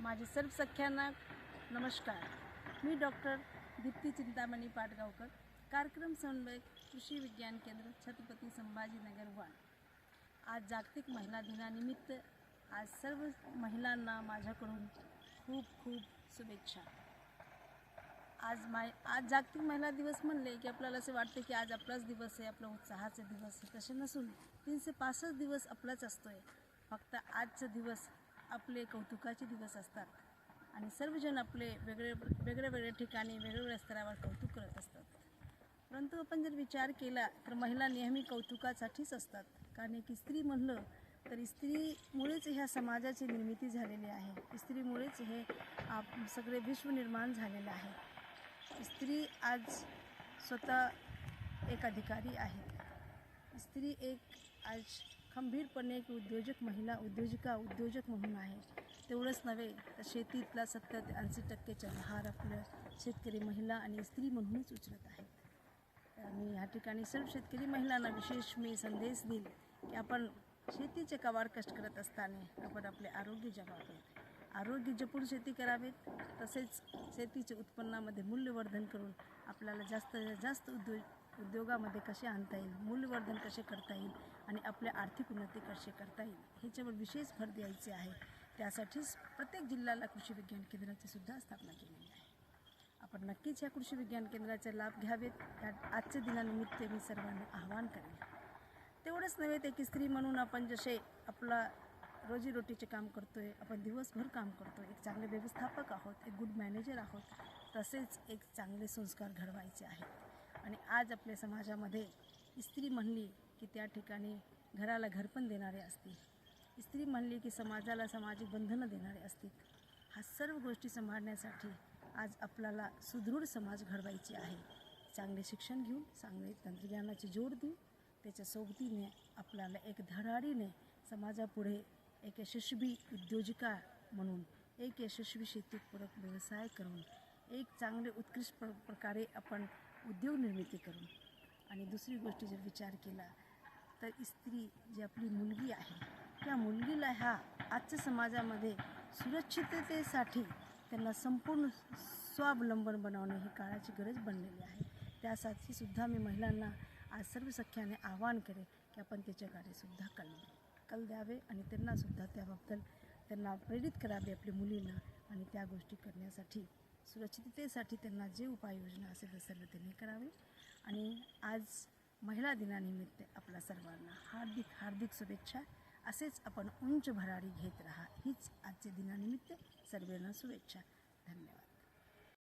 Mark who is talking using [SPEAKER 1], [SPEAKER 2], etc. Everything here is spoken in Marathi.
[SPEAKER 1] माझे सर्व सख्यांना नमस्कार. मी डॉक्टर दीप्ती चिंतामणी पाटगावकर कार्यक्रम समन्वयक कृषी विज्ञान केंद्र छत्रपती संभाजीनगर वाण आज जागतिक महिला दिनानिमित्त आज सर्व महिलांना माझ्याकडून खूप खूप शुभेच्छा. आज माय आज जागतिक महिला दिवस म्हणले की आपल्याला असं वाटतं की आज आपलाच दिवस आहे आपला उत्साहाचा दिवस आहे. तसे नसून तीनशे पासष्ट दिवस आपलाच असतो आहे फक्त आजचा दिवस आपले कौतुकाचे दिवस असतात. आणि सर्वजण आपले वेगळे वेगळ्या वेगळ्या ठिकाणी वेगवेगळ्या स्तरावर कौतुक करत असतात. परंतु आपण जर विचार केला तर महिला नेहमी कौतुकासाठीच असतात. कारण की स्त्री म्हणलं तर स्त्रीमुळेच ह्या समाजाची निर्मिती झालेली आहे. स्त्रीमुळेच हे आप सगळे विश्व निर्माण झालेलं आहे. स्त्री आज स्वतः एक अधिकारी आहे. स्त्री एक आज खंबीरपणे एक उद्योजक महिला उद्योजिका उद्योजक म्हणून आहे. तेवढंच नव्हे तर शेतीतला सत्तर ते ऐंशी टक्केचा भार आपलं शेतकरी महिला आणि स्त्री म्हणूनच उचलत आहेत तर मी ह्या ठिकाणी सर्व शेतकरी महिलांना विशेष मी संदेश देईल की आपण शेतीचे कवाड कष्ट करत असताना आपण आपले आरोग्य जपावेत आरोग्य जपून शेती करावेत तसेच शेतीचे उत्पन्नामध्ये मूल्यवर्धन करून आपल्याला जास्त जास्त उद्योग उद्योगामध्ये कसे आणता येईल मूल्यवर्धन कसे करता येईल आणि आपल्या आर्थिक उन्नती कशी करता येईल ह्याच्यावर विशेष भर द्यायचे आहे. त्यासाठीच प्रत्येक जिल्ह्याला कृषी विज्ञान केंद्राची सुद्धा स्थापना केलेली आहे. आपण नक्कीच या कृषी विज्ञान केंद्राचे लाभ घ्यावेत. या आजच्या दिनानिमित्त मी सर्वांना आवाहन करेन. तेवढंच नव्हे ते की स्त्री म्हणून आपण जसे आपला रोजीरोटीचे काम करतो आहे आपण दिवसभर काम करतो एक चांगले व्यवस्थापक आहोत एक गुड मॅनेजर आहोत तसेच एक चांगले संस्कार घडवायचे आहेत. आणि आज आपल्या समाजामध्ये स्त्री म्हणली की त्या ठिकाणी घराला घरपण देणारे असतील. स्त्री म्हणली की समाजाला सामाजिक बंधनं देणारे असतील. हा सर्व गोष्टी सांभाळण्यासाठी आज आपल्याला सुदृढ समाज घडवायची आहे. चांगले शिक्षण घेऊन चांगले तंत्रज्ञानाची जोड देऊन त्याच्या सोबतीने आपल्याला एक धडाडीने समाजापुढे एक यशस्वी उद्योजिका म्हणून एक यशस्वी शेतीपूरक व्यवसाय करून एक चांगले उत्कृष्ट प्र प्रकारे आपण उद्योग निर्मिती करून आणि दुसरी गोष्ट जर विचार केला तर स्त्री जी आपली मुलगी आहे त्या मुलगीला ह्या आजच्या समाजामध्ये सुरक्षिततेसाठी त्यांना संपूर्ण स्वावलंबन बनवणे ही काळाची गरज बनलेली आहे. त्यासाठी सुद्धा मी महिलांना आज सर्व सख्याने आवाहन करेन की आपण त्याच्याकडे सुद्धा कल कल द्यावे आणि त्यांनासुद्धा त्याबद्दल त्यांना प्रेरित करावे आपल्या मुलींना आणि त्या गोष्टी करण्यासाठी. सुरक्षिततेसाठी त्यांना जे उपाययोजना असेल ते सर्व त्यांनी करावे. आणि आज महिला दिनानिमित्त आपल्या सर्वांना हार्दिक हार्दिक शुभेच्छा. असेच आपण उंच भरारी घेत राहा. हीच आजच्या दिनानिमित्त सर्वांना शुभेच्छा. धन्यवाद.